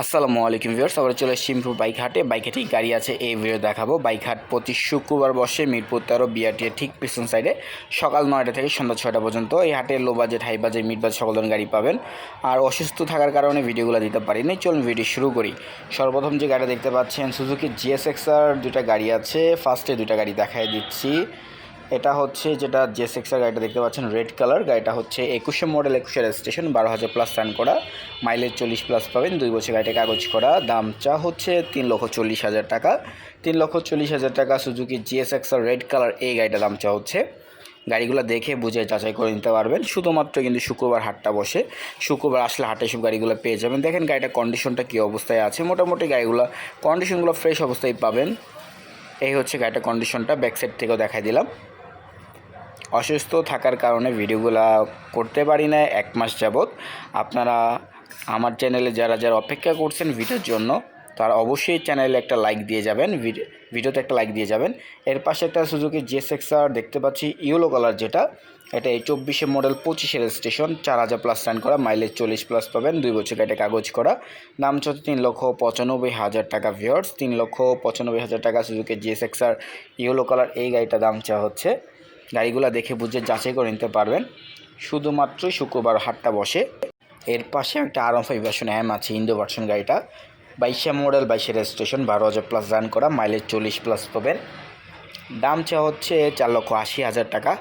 আসসালামু আলাইকুম ভিউয়ার্স আবার চলে এসেছি মিরপুর বাইক হাটে বাইকে ঠিক গাড়ি আছে, এই ভিডিও দেখাবো। বাইক হাট প্রতি শুক্রবার বসে মিরপুর তেরো বিআরটি ঠিক পিছন সাইডে সকাল নয়টা থেকে সন্ধ্যা ছয়টা পর্যন্ত এই হাটে low budget high budget mid budget সকল গাড়ি পাবেন। আর অসুস্থ থাকার কারণে ভিডিওগুলো দিতে পারিনি। চলুন ভিডিও শুরু করি। সর্বপ্রথম যে গাড়ি দেখতে পাচ্ছেন সুজুকি জিএসএক্সআর দুটা গাড়ি আছে। ফার্স্টে দুটা গাড়ি দেখাই দিচ্ছি। এটা হচ্ছে যেটা জে সিক্সের গাড়িটা দেখতে পাচ্ছেন রেড কালার গাড়িটা হচ্ছে একুশে মডেল একুশে রেজিস্ট্রেশন বারো হাজার প্লাস রান করা। মাইলেজ চল্লিশ প্লাস পাবেন, দুই বছর গাড়িটা কাগজ করা। দাম চা হচ্ছে তিন লক্ষ চল্লিশ হাজার টাকা। তিন লক্ষ চল্লিশ হাজার টাকা সুজুকি জিএসএক্সআর রেড কালার এই গাড়িটা দাম চা হচ্ছে। গাড়িগুলো দেখে বুঝে যাচাই করে নিতে পারবেন। শুধুমাত্র কিন্তু শুক্রবার হাটটা বসে। শুক্রবার আসলে হাটে সব গাড়িগুলো পেয়ে যাবেন। দেখেন গাড়িটার কন্ডিশনটা কী অবস্থায় আছে। মোটামুটি গাড়িগুলো কন্ডিশনগুলো ফ্রেশ অবস্থায় পাবেন। এই হচ্ছে গাড়িটার কন্ডিশনটা ব্যাক সাইড থেকেও দেখাই দিলাম। অসুস্থ থাকার কারণে ভিডিওগুলো করতে পারি না এক মাস যাবৎ। আপনারা আমার চ্যানেলে যারা যারা অপেক্ষা করছেন ভিডিওর জন্য, তারা অবশ্যই চ্যানেলে একটা লাইক দিয়ে যাবেন ভিডিও ভিডিওতে একটা লাইক দিয়ে যাবেন। এর পাশে একটা সুযোগে জেস এক্সার দেখতে পাচ্ছি ইয়েলো কালার যেটা। এটা এই চব্বিশে মডেল পঁচিশে স্টেশন চার হাজার প্লাস রান করা মাইলেজ চল্লিশ প্লাস পাবেন, দুই বছর এটা কাগজ করা। দাম হচ্ছে তিন লক্ষ পঁচানব্বই হাজার টাকা ভিওর্স তিন লক্ষ পঁচানব্বই হাজার টাকা সুযোগে জিএস এক্সার ইয়েলো কালার এই গাড়িটা দাম চা হচ্ছে। গাড়িগুলো দেখে বুঝে যাচাই করে নিতে পারবেন। শুধুমাত্র শুক্রবার হাটটা বসে। এর পাশে একটা আর ফাইভ ভার্সন অ্যাম আছে ইন্দো ভার্সন গাড়িটা। বাইশে মডেল বাইশে রেজিস্ট্রেশন বারো হাজার প্লাস রান করা মাইলেজ চল্লিশ প্লাস পাবেন। দাম চা হচ্ছে চার লক্ষ আশি হাজার টাকা।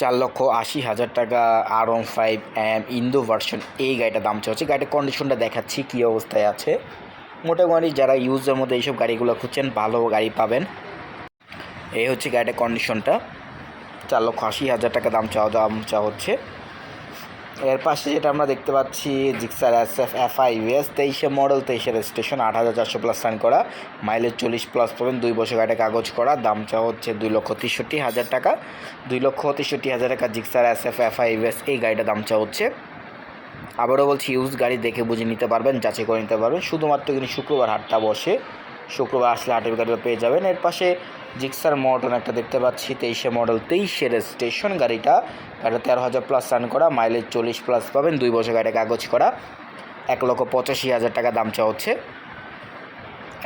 চার লক্ষ আশি হাজার টাকা R one five M Indo version এই গাড়িটার দাম চা হচ্ছে। গাড়িটার কন্ডিশনটা দেখাচ্ছি, কী অবস্থায় আছে। মোটামুটি যারা ইউজের মধ্যে এইসব গাড়িগুলো খুঁজছেন, ভালো গাড়ি পাবেন। এই হচ্ছে গাড়িটার কন্ডিশনটা চার লক্ষ আশি হাজার টাকা দাম চাওয়া দাম চাওয়া হচ্ছে। এর পাশে যেটা আমরা দেখতে পাচ্ছি Gixxer S F F I US তেইশে মডেল তেইশে রেজিস্ট্রেশন আট হাজার চারশো প্লাস রান করা। মাইলেজ চল্লিশ প্লাস পাবেন, দুই বছর গাড়িটা কাগজ করা। দাম চাওয়া হচ্ছে দুই লক্ষ তেষট্টি হাজার টাকা। দুই লক্ষ তেষট্টি হাজার টাকা Gixxer S F F I US এই গাড়িটা দাম চাওয়া হচ্ছে। আবারও বলছি ইউজ গাড়ি দেখে বুঝে নিতে পারবেন, যাচাই করে নিতে পারবেন। শুধুমাত্র কিন্তু শুক্রবার হাটটা বসে। শুক্রবার আসলে হাটের গাড়িটা পেয়ে যাবেন। এর পাশে জিক্সার মডেল একটা দেখতে পাচ্ছি, তেইশে মডেল, তেইশের স্টেশন গাড়িটা। গাড়িটা তেরো হাজার প্লাস রান করা মাইলেজ চল্লিশ প্লাস পাবেন, দুই বছর গাড়িটা কাগজ করা। এক লক্ষ পঁচাশি হাজার টাকা দাম চাওয়া হচ্ছে।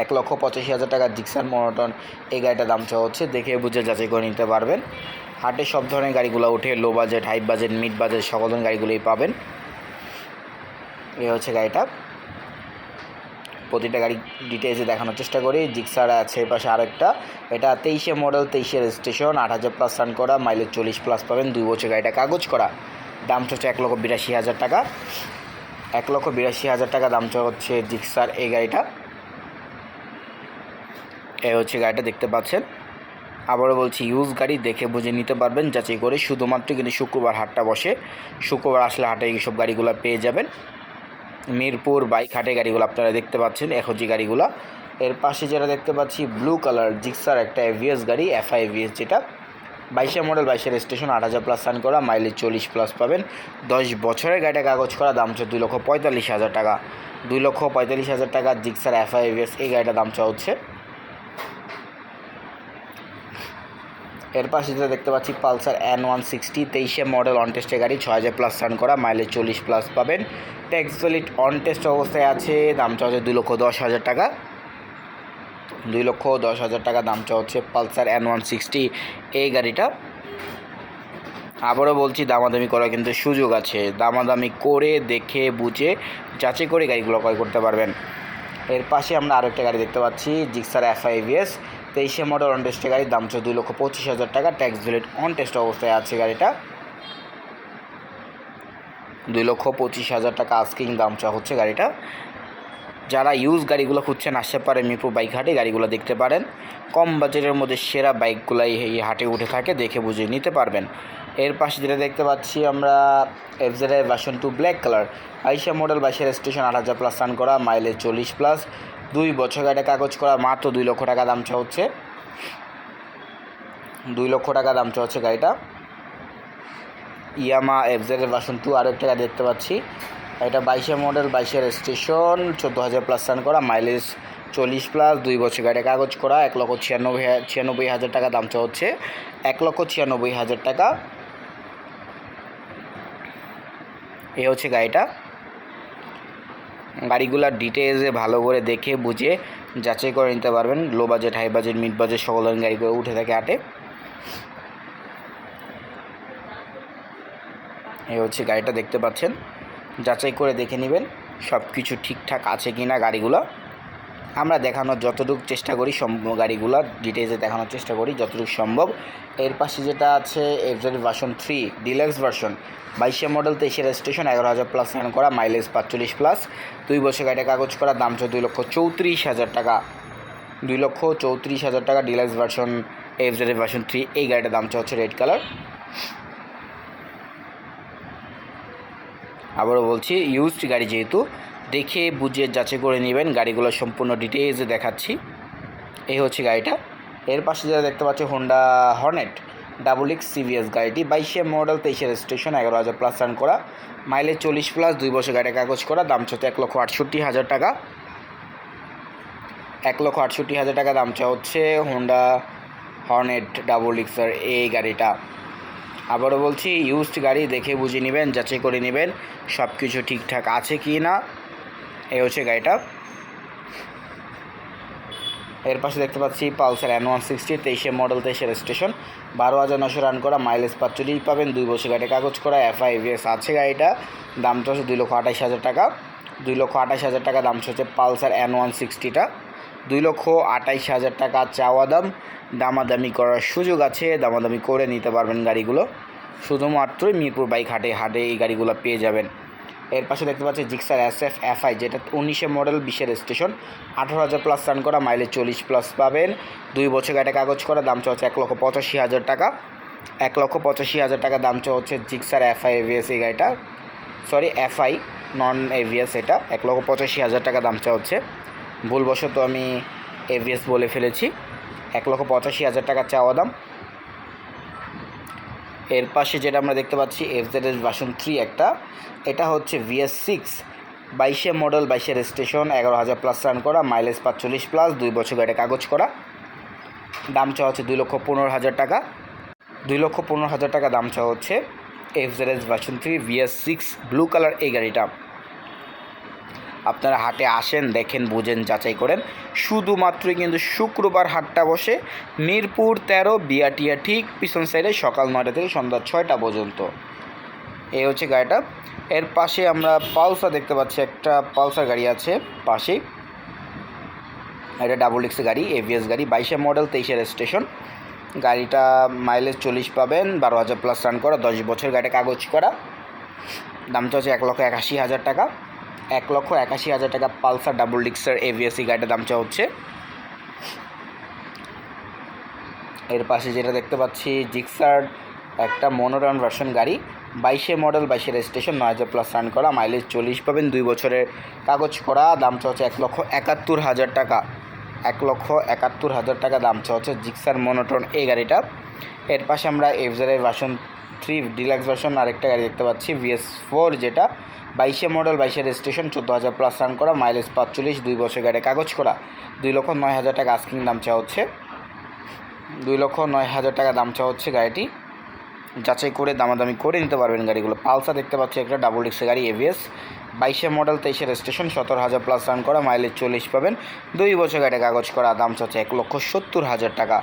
এক লক্ষ পঁচাশি হাজার টাকা জিক্সার মডন এই গাড়িটার দাম চাওয়া হচ্ছে, দেখে বুঝে যাচাই করে নিতে পারবেন। হাটে সব ধরনের গাড়িগুলো উঠে low budget high budget mid budget সকল ধরনের গাড়িগুলোই পাবেন। এই হচ্ছে গাড়িটা। প্রতিটা গাড়ি ডিটেলসে দেখানোর চেষ্টা করি। জিক্সার আছে পাশে আরেকটা। এটা তেইশে মডেল তেইশে রেজিস্ট্রেশন আট হাজার প্লাস রান করা মাইলেজ চল্লিশ প্লাস পাবেন। দুই বছর গাড়িটা কাগজ করা। দাম হচ্ছে এক লক্ষ বিরাশি হাজার টাকা। এক লক্ষ বিরাশি হাজার টাকা দাম হচ্ছে জিক্সার এই গাড়িটা। এই হচ্ছে গাড়িটা দেখতে পাচ্ছেন। আবারও বলছি ইউজ গাড়ি দেখে বুঝে নিতে পারবেন, যাচাই করে। শুধুমাত্র কিন্তু শুক্রবার হাটটা বসে। শুক্রবার আসলে হাটে এইসব গাড়িগুলো পেয়ে যাবেন। মিরপুর বাইক হাটে গাড়িগুলো আপনারা দেখতে পাচ্ছেন, এখজি গাড়িগুলো। এর পাশে যেটা দেখতে পাচ্ছি ব্লু কালার জিক্সার একটা এভিএস গাড়ি এফআই এভিএস যেটা। বাইশে মডেল বাইশের স্টেশন আট হাজার প্লাস সান করা মাইলেজ চল্লিশ প্লাস পাবেন। দশ বছরের গাড়িটা কাগজ করা, দাম হচ্ছে দুই লক্ষ পঁয়তাল্লিশ হাজার টাকা। দুই লক্ষ পঁয়তাল্লিশ হাজার টাকা জিক্সার এফআই এভিএস এই গাড়িটা দাম চাওয়া হচ্ছে। এর পাশে যেটা দেখতে পাচ্ছি, পালসার এন ওয়ান সিক্সটি তেইশে মডেল অন টেস্টের গাড়ি ছ হাজার প্লাস রান করা মাইলেজ চল্লিশ প্লাস পাবেন। ট্যাক্স ভ্যালিড অন টেস্ট অবস্থায় আছে, দাম চা হচ্ছে দুই লক্ষ দশ হাজার টাকা। দুই লক্ষ দশ হাজার টাকা দাম হচ্ছে পালসার এন ওয়ান সিক্সটি এই গাড়িটা। আবারও বলছি, দামাদামি করার কিন্তু সুযোগ আছে। দামাদামি করে, দেখে, বুঝে, যাচাই করে গাড়িগুলো ক্রয় করতে পারবেন। এর পাশে আমরা আরেকটা গাড়ি দেখতে পাচ্ছি জিক্সার এফআইভিএস তেইশে মডেল অন টেস্টের গাড়ির দাম হচ্ছে দুই লক্ষ পঁচিশ হাজার টাকা ট্যাক্স ভ্যালিড অন টেস্ট অবস্থায় আছে গাড়িটা। দুই লক্ষ পঁচিশ হাজার টাকা আস্কিং দাম চা হচ্ছে গাড়িটা। যারা ইউজ গাড়িগুলো খুঁজছেন, আসতে পারে মিরপুর বাইক হাটে, গাড়িগুলো দেখতে পারেন। কম বাজেটের মধ্যে সেরা বাইকগুলাই এই হাটে উঠে থাকে, দেখে বুঝে নিতে পারবেন। এর পাশে যেটা দেখতে পাচ্ছি আমরা FZ version two black colour আইসা মডেল বাইশের স্টেশন আট হাজার প্লাস রান করা মাইলেজ চল্লিশ প্লাস দুই বছর গাড়িটা কাগজ করা মাত্র দুই লক্ষ টাকা দাম চা হচ্ছে। দুই লক্ষ টাকা দাম চা হচ্ছে গাড়িটা। ইয়ামা এফজেড ভার্সন টু আরও একটা গাড়ি দেখতে পাচ্ছি। এটা বাইশে মডেল বাইশের স্টেশন চোদ্দ হাজার প্লাস রান করা মাইলেজ চল্লিশ প্লাস দুই বছর গাড়ি কাগজ করা, এক লক্ষ ছিয়ানব্বই ছিয়ানব্বই হাজার টাকা দাম চা হচ্ছে। এক লক্ষ ছিয়ানব্বই হাজার টাকা। এ হচ্ছে গাড়িটা। গাড়িগুলোর ডিটেলসে ভালো করে দেখে বুঝে যাচাই করে নিতে পারবেন। Low budget high budget mid budget সকল ধরনের গাড়িগুলো উঠে থাকে আটে এই হচ্ছে গাড়িটা দেখতে পাচ্ছেন। যাচাই করে দেখে নেবেন সব কিছু ঠিকঠাক আছে কি না গাড়িগুলো। আমরা দেখানোর যতটুকু চেষ্টা করি সম্ভব গাড়িগুলো ডিটেলসে দেখানোর চেষ্টা করি যতটুকু সম্ভব। এর পাশে যেটা আছে FZ version three deluxe version বাইশে মডেল তেইশে রেজিস্ট্রেশন এগারো হাজার প্লাস রান করা মাইলেজ পাঁচচল্লিশ প্লাস দুই বছর গাড়িটা কাগজ করা, দাম ছিল দুই লক্ষ চৌত্রিশ হাজার টাকা। দুই লক্ষ চৌত্রিশ হাজার টাকা deluxe version FZ version three এই গাড়িটার দামটা হচ্ছে রেড কালার আবারও বলছি ইউজড গাড়ি যেহেতু দেখে, বুঝে, যাচাই করে নেবেন গাড়িগুলো সম্পূর্ণ ডিটেলসে দেখাচ্ছি। এই হচ্ছে গাড়িটা। এর পাশে যেটা দেখতে পাচ্ছি Honda Hornet double X CVS গাড়িটি। বাইশে মডেল তেইশে রেজিস্ট্রেশন এগারো হাজার প্লাস রান করা। মাইলেজ চল্লিশ প্লাস দুই বছর গাড়ির কাগজ করা। দাম হচ্ছে এক লক্ষ আটষট্টি হাজার টাকা। এক লক্ষ আটষট্টি হাজার টাকা দাম চা হচ্ছে হোন্ডা হর্নেট ডাবল এক্সের এই গাড়িটা। আবারও বলছি ইউজড গাড়ি দেখে বুঝে নেবেন, যাচাই করে নেবেন সব কিছু ঠিকঠাক আছে কি না। এই হচ্ছে গাড়িটা। এর পাশে দেখতে পাচ্ছি পালসার এন ওয়ান সিক্সটি তেইশে মডেল তেইশে রেজিস্ট্রেশন বারো হাজার নশো রান করা মাইলেজ পাঁচচল্লিশ পাবেন। দুই বছর গাড়ি কাগজ করা এফআই ভিএস আছে গাড়িটা। দামটা হচ্ছে দুই লক্ষ আঠাশ হাজার টাকা। দুই লক্ষ আঠাশ হাজার টাকা দাম হচ্ছে পালসার এন ওয়ান সিক্সটিটা দুই লক্ষ আঠাইশ হাজার টাকা চাওয়া দাম। দামাদামি করার সুযোগ আছে। দামাদামি করে নিতে পারবেন গাড়িগুলো। শুধুমাত্রই মিরপুর বাইক হাটে হাটে এই গাড়িগুলো পেয়ে যাবেন। এর পাশে দেখতে পাচ্ছি জিক্সার এস এফ এফআই যেটা উনিশে মডেল বিশের স্টেশন আঠারো হাজার প্লাস রান করা মাইলেজ চল্লিশ প্লাস পাবেন। দুই বছর গাড়িটা কাগজ করা, দাম হচ্ছে এক লক্ষ পঁচাশি হাজার টাকা। এক লক্ষ পঁচাশি হাজার টাকা দাম হচ্ছে জিক্সার এফআই এভিএস এই গাড়িটা। সরি এফআই নন এভিএস এটা। এক লক্ষ পঁচাশি হাজার টাকা দাম হচ্ছে ভুলবশত আমি এভিএস বলে ফেলেছি। এক লক্ষ পঁচাশি হাজার টাকা চাওয়া দাম। এর পাশে যেটা আমরা দেখতে পাচ্ছি F Z S version three একটা। এটা হচ্ছে ভিএস সিক্স বাইশে মডেল বাইশে রেজিস্ট্রেশন এগারো হাজার প্লাস রান করা মাইলেজ পাঁচচল্লিশ প্লাস দুই বছর গাড়ি কাগজ করা। দাম চাওয়া হচ্ছে দুই লক্ষ পনেরো হাজার টাকা। দুই লক্ষ পনেরো হাজার টাকা দাম চাওয়া হচ্ছে F Z S version three VS six blue colour এই গাড়িটা। আপনারা হাটে আসেন, দেখেন, বুঝেন, যাচাই করেন। শুধুমাত্রই কিন্তু শুক্রবার হাটটা বসে। মিরপুর তেরো, বিয়াটিয়া ঠিক পিছন সাইডে সকাল নয়টা থেকে সন্ধ্যা ছয়টা পর্যন্ত। এই হচ্ছে গাড়িটা। এর পাশে আমরা পালসার দেখতে পাচ্ছি। একটা পালসার গাড়ি আছে পাশেই। এটা ডাবল এক্স গাড়ি এভিএস গাড়ি। বাইশে মডেল তেইশে রেজিস্ট্রেশন গাড়িটা মাইলেজ চল্লিশ পাবেন, বারো হাজার প্লাস রান করা, দশ বছর গাড়িটা কাগজ করা। দামটা হচ্ছে এক লক্ষ একাশি হাজার টাকা। এক লক্ষ একাশি হাজার টাকা পালসার ডাবল ডিক্সার এভিএসি গাড়িটার দাম চা হচ্ছে। এর পাশে যেটা দেখতে পাচ্ছি, জিক্সার, একটা মনোরম ভার্সন গাড়ি। বাইশে মডেল, বাইশে রেজিস্ট্রেশন, নয় হাজার প্লাস রান করা মাইলেজ চল্লিশ পাবেন, দুই বছরের কাগজ করা, দাম হচ্ছে এক লক্ষ একাত্তর হাজার টাকা। এক লক্ষ একাত্তর হাজার টাকা দাম হচ্ছে জিক্সার মনোটন এই গাড়িটা। এর পাশে আমরা এফজারের ভার্সন থ্রি ডিলাক্স ভার্সন আরেকটা গাড়ি দেখতে পাচ্ছি ভিএস ফোর যেটা। বাইশে মডেল, বাইশে রেজিস্ট্রেশন, চোদ্দ হাজার প্লাস রান করা মাইলেজ পাঁচচল্লিশ, দুই বছর গাড়ি কাগজ করা। দুই লক্ষ নয় হাজার টাকা আস্কিং দাম চাওয়া হচ্ছে। দুই লক্ষ নয় হাজার টাকা দাম চাওয়া হচ্ছে গাড়িটি। যাচাই করে দামাদামি করে নিতে পারবেন গাড়িগুলো। পালসা দেখতে পাচ্ছি একটা ডাবল ডিক্সের গাড়ি এভিএস বাইশে মডেল, তেইশে রেজিস্ট্রেশন, সতেরো হাজার প্লাস রান করা মাইলেজ চল্লিশ পাবেন। দুই বছর গাড়ি কাগজ করা, দাম চাচ্ছে এক লক্ষ সত্তর হাজার টাকা।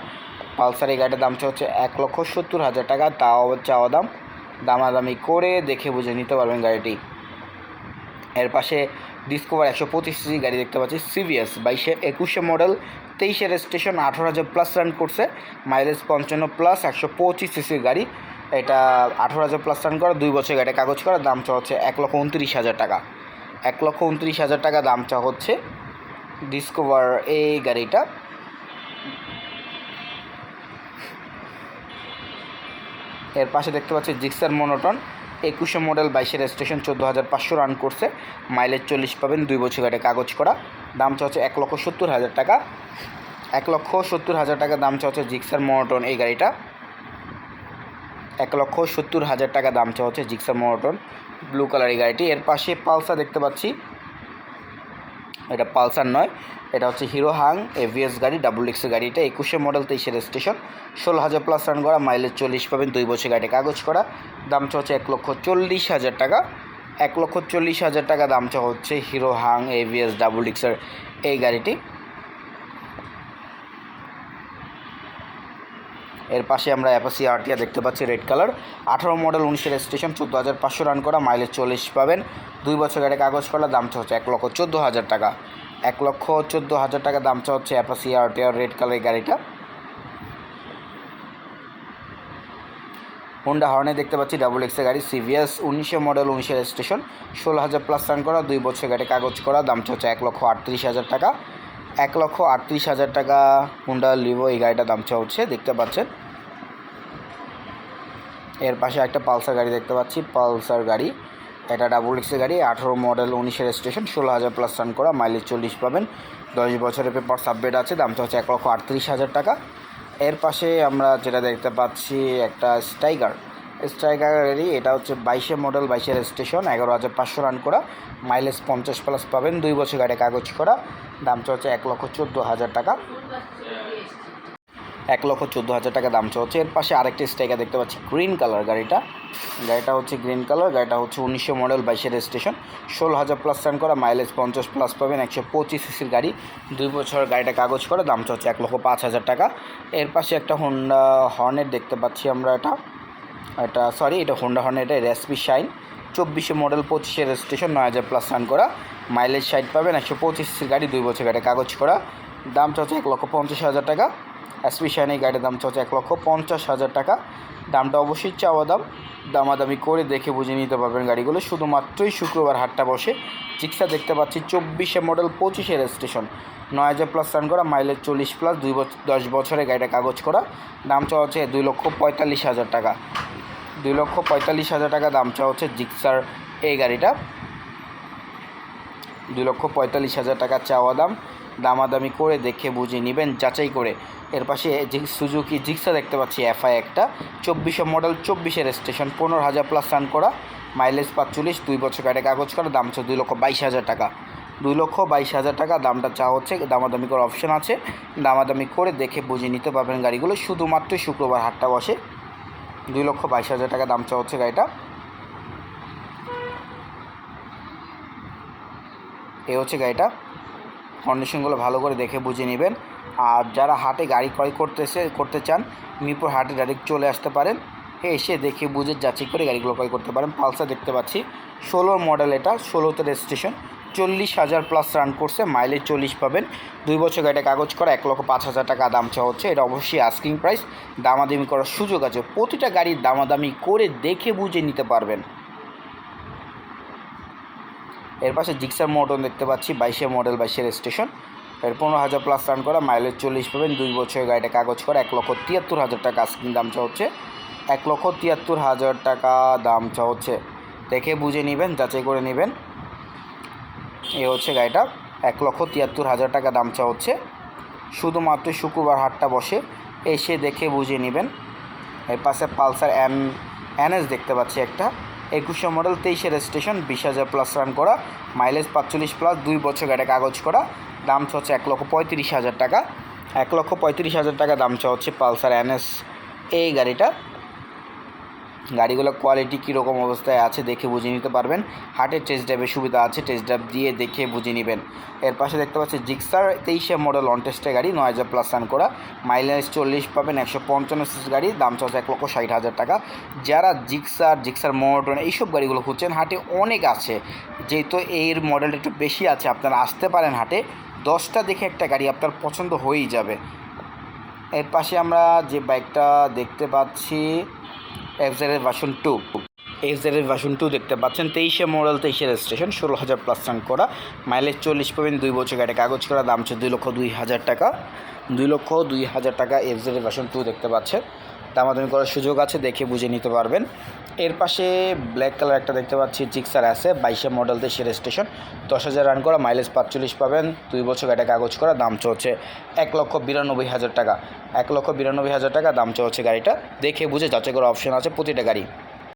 পালসার এই গাড়ির দাম হচ্ছে এক লক্ষ সত্তর হাজার টাকা। তাও চাওয়া দাম। দামাদামি করে দেখে বুঝে নিতে পারবেন গাড়িটি। এর পাশে ডিসকভার একশো পঁচিশ সিসি গাড়ি দেখতে পাচ্ছি সিভিএস বাইশে একুশে মডেল, তেইশে রেজিস্ট্রেশন, আঠারো হাজার প্লাস রান করছে। মাইলেজ পঞ্চান্ন প্লাস একশো পঁচিশ সিসির গাড়ি। এটা আঠারো হাজার প্লাস রান করা, দুই বছর গাড়ি কাগজ করা, দাম চা হচ্ছে এক লক্ষ উনত্রিশ হাজার টাকা। এক লক্ষ উনত্রিশ হাজার টাকা দাম চা হচ্ছে ডিসকভার এই গাড়িটা। এর পাশে দেখতে পাচ্ছি জিক্সার মনোটন, একুশে মডেল, বাইশের স্টেশন চোদ্দ হাজার পাঁচশো রান করছে। মাইলেজ চল্লিশ পাবেন, দুই বছর গাড়ি কাগজ করা। দাম হচ্ছে এক লক্ষ সত্তর হাজার টাকা। এক লক্ষ সত্তর হাজার টাকা দাম হচ্ছে জিক্সার মনোটন এই গাড়িটা। এক লক্ষ সত্তর হাজার টাকা দাম হচ্ছে জিক্সার মনোটন ব্লু কালার এই গাড়িটি। এর পাশে পালসা দেখতে পাচ্ছি। এটা পালসার নয়, এটা হচ্ছে হিরো হাং এভিএস গাড়ি, ডাবল ডিক্সের গাড়ি এটা একুশে মডেল তেইশে রেজিস্ট্রেশন ষোলো হাজার প্লাস রান করা, মাইলেজ চল্লিশ পাবেন, দুই বছর গাড়ি কাগজ করা দামটা হচ্ছে এক লক্ষ চল্লিশ হাজার টাকা, এক লক্ষ চল্লিশ হাজার টাকা দাম চ হচ্ছে হিরো হাং এভিএস ডাবল ডিক্সের এই গাড়িটি। এর পাশে আমরা অ্যাপাসি আরটিয়া দেখতে পাচ্ছি রেড কালার। আঠারো মডেল, উনিশের স্টেশন চোদ্দ হাজার পাঁচশো রান করা মাইলেজ চল্লিশ পাবেন। দুই বছর গাড়ি কাগজ করা, দাম হচ্ছে এক লক্ষ চোদ্দ হাজার টাকা। এক লক্ষ চোদ্দ হাজার টাকা দাম হচ্ছে অ্যাপাসি আরটিয়া রেড কালার গাড়িটা। হোন্ডা হর্নে দেখতে পাচ্ছি ডাবল এক্সের গাড়ি সিভিএস উনিশে মডেল উনিশের স্টেশন ষোলো হাজার প্লাস রান করা, দুই বছর গাড়ি কাগজ করা, দাম হচ্ছে এক লক্ষ আটত্রিশ হাজার টাকা। এক লক্ষ আটত্রিশ হাজার টাকা হুন্ডা লিভো এই গাড়িটার দাম হচ্ছে দেখতে পাচ্ছেন। এর পাশে একটা পালসার গাড়ি দেখতে পাচ্ছি, পালসার গাড়ি। এটা ডাবল এক্সের গাড়ি, আঠারো মডেল উনিশের স্টেশন ষোলো হাজার প্লাস রান করা মাইলেজ চল্লিশ পাবেন। দশ বছরের পেপার সাবমিট আছে দামটা হচ্ছে এক লক্ষ আটত্রিশ হাজার টাকা। এর পাশে আমরা যেটা দেখতে পাচ্ছি, একটা স্ট্রাইকার স্ট্রাইকার গাড়ি এটা হচ্ছে বাইশে মডেল, বাইশের স্টেশন, এগারো হাজার পাঁচশো রান করা। মাইলেজ পঞ্চাশ প্লাস পাবেন, দুই বছর গাড়ি কাগজ করা। দামটা হচ্ছে এক লক্ষ চোদ্দ হাজার টাকা। এক লক্ষ চোদ্দ হাজার টাকা দাম হচ্ছে এর পাশে আরেকটি স্ট্রাইকার দেখতে পাচ্ছি, গ্রিন কালার গাড়িটা। গাড়িটা হচ্ছে গ্রিন কালার, গাড়িটা হচ্ছে উনিশশো মডেল, বাইশের স্টেশন। ষোলো হাজার প্লাস রান করা, মাইলেজ পঞ্চাশ প্লাস পাবেন, একশো পঁচিশ সিসির গাড়ি। দুই বছর গাড়িটা কাগজ করে, দাম হচ্ছে এক লক্ষ পাঁচ হাজার টাকা। এর পাশে একটা হোন্ডা হর্নেট দেখতে পাচ্ছি আমরা এটা। এটা সরি এটা হোন্ডা হর্নেট এটা রেসপি শাইন চব্বিশে মডেল পঁচিশের রেজিস্ট্রেশন নয় হাজার প্লাস রান করা। মাইলেজ সাইড পাবেন, একশো পঁচিশ গাড়ি, দুই বছর গাড়ি কাগজ করা। দাম চলছে এক লক্ষ পঞ্চাশ হাজার টাকা। এসপি শাইন এই গাড়ির দাম চলছে এক লক্ষ পঞ্চাশ হাজার টাকা। দামটা অবশ্যই চাওয়া দাম। দামাদামি করে দেখে বুঝে নিতে পারবেন গাড়িগুলো। শুধুমাত্রই শুক্রবার হাটটা বসে। চিকিৎসা দেখতে পাচ্ছি চব্বিশে মডেল পঁচিশের স্টেশন নয় হাজার প্লাস রান করা, মাইলেজ চল্লিশ প্লাস, দুই বছর দশ বছরের গাড়িটা কাগজ করা। দাম চাওয়া হচ্ছে দুই লক্ষ পঁয়তাল্লিশ হাজার টাকা। দুই লক্ষ পঁয়তাল্লিশ হাজার টাকা দাম চাওয়া হচ্ছে জিক্সার এই গাড়িটা। দুই লক্ষ পঁয়তাল্লিশ হাজার টাকা চাওয়া দাম। দামাদামি করে দেখে বুঝে নেবেন, যাচাই করে। এর পাশে সুজুকি জিক্সা দেখতে পাচ্ছি এফআই একটা। চব্বিশে মডেল, চব্বিশের স্টেশন পনেরো হাজার প্লাস রান করা। মাইলেজ পাঁচচল্লিশ, দুই বছর গাড়ি কাগজ করা, দাম হচ্ছে দুই লক্ষ বাইশ হাজার টাকা। দুই লক্ষ বাইশ হাজার টাকা, দামটা চা হচ্ছে, দামাদামি করার অপশন আছে। দামাদামি করে দেখে বুঝে নিতে পারবেন গাড়িগুলো, শুধুমাত্র শুক্রবার হাটটা বসে। দুই লক্ষ বাইশ হাজার টাকা দাম চা হচ্ছে গাড়িটা। এ হচ্ছে গাড়িটা। কন্ডিশনগুলো ভালো করে দেখে বুঝে নেবেন। আর যারা হাটে গাড়ি ক্রয় করতেছে, করতে চান, মিরপুর হাটে ডাইরেক্ট চলে আসতে পারেন। এসে দেখে বুঝে যাচাই করে গাড়িগুলো ক্রয় করতে পারেন। পালসার দেখতে পাচ্ছি ষোলোর মডেল এটা ষোলোতে রেজিস্ট্রেশন চল্লিশ হাজার প্লাস রান করছে মাইলেজ চল্লিশ পাবেন। দুই বছর গাড়িটা কাগজ করা, এক লক্ষ পাঁচ হাজার টাকা দাম চাওয়া হচ্ছে। এটা অবশ্যই আস্কিং প্রাইস দামাদামি করার সুযোগ আছে। প্রতিটা গাড়ির দামাদামি করে দেখে বুঝে নিতে পারবেন। এর পাশে জিক্সার মোটন দেখতে পাচ্ছি, বাইশে মডেল, বাইশের স্টেশনের পনেরো হাজার প্লাস রান করা মাইলেজ চল্লিশ পাবেন, দুই বছরের গাড়িটা কাগজ করা, এক লক্ষ তিয়াত্তর হাজার টাকা দাম চা হচ্ছে এক লক্ষ তিয়াত্তর হাজার টাকা দাম চা হচ্ছে দেখে বুঝে নেবেন, যাচাই করে নেবেন। এ হচ্ছে গাড়িটা, এক লক্ষ তিয়াত্তর হাজার টাকা দাম চা হচ্ছে শুধুমাত্র শুক্রবার হাটটা বসে, এসে দেখে বুঝে নেবেন। এর পাশে পালসার এন এনএস দেখতে পাচ্ছি একটা। একুশে মডেল, তেইশের স্টেশন বিশ হাজার প্লাস রান করা মাইলেজ পাঁচচল্লিশ প্লাস দুই বছর গাড়ি কাগজ করা, দাম হচ্ছে এক লক্ষ পঁয়ত্রিশ হাজার টাকা। এক লক্ষ পঁয়ত্রিশ হাজার টাকা দাম হচ্ছে পালসার এনএস। এই গাড়িটা গাড়িগুলোর কোয়ালিটি কীরকম অবস্থায় আছে দেখে বুঝে নিতে পারবেন। হাটের টেস্ট ড্রাইভের সুবিধা আছে টেস্ট ড্রাইভ দিয়ে দেখে বুঝে নেবেন। এর পাশে দেখতে পাচ্ছি জিক্সার তেইশে মডেল অন টেস্টের গাড়ি, নয় হাজার প্লাস রান করা মাইলেজ চল্লিশ পাবেন, একশো পঞ্চান্ন সিসি গাড়ি, দাম চলছে এক লক্ষ ষাট হাজার টাকা। যারা জিক্সার জিক্সার মোটন এইসব গাড়িগুলো খুঁজছেন, হাটে অনেক আছে। যেহেতু এর মডেলটা একটু বেশি আছে, আপনারা আসতে পারেন হাটে। দশটা দেখে একটা গাড়ি আপনার পছন্দ হয়েই যাবে। এর পাশে আমরা যে বাইকটা দেখতে পাচ্ছি এফজেডের ভার্সন টু এফজেডের ভার্সন টু দেখতে পাচ্ছেন, তেইশে মডেল, তেইশে রেজিস্ট্রেশন ষোলো হাজার প্লাস টান করা। মাইলেজ চল্লিশ পাবেন, দুই বছর গাড়ি কাগজ করা, দাম হচ্ছে দুই লক্ষ দুই হাজার টাকা। দুই লক্ষ দুই হাজার টাকা এফজেডের ভার্সন টু দেখতে পাচ্ছেন। দামাদামি করার সুযোগ আছে, দেখে বুঝে নিতে পারবেন। এর পাশে ব্ল্যাক কালার একটা দেখতে পাচ্ছি চিক্সার আছে, বাইশে মডেল তেইশে স্টেশন দশ হাজার রান করা মাইলেজ পাঁচচল্লিশ পাবেন। দুই বছর গাড়ি কাগজ করা, দাম চলছে এক লক্ষ বিরানব্বই হাজার টাকা। এক লক্ষ বিরানব্বই হাজার টাকা, দাম চলছে গাড়িটা। দেখে বুঝে যাচাই করার অপশন আছে প্রতিটা গাড়ি।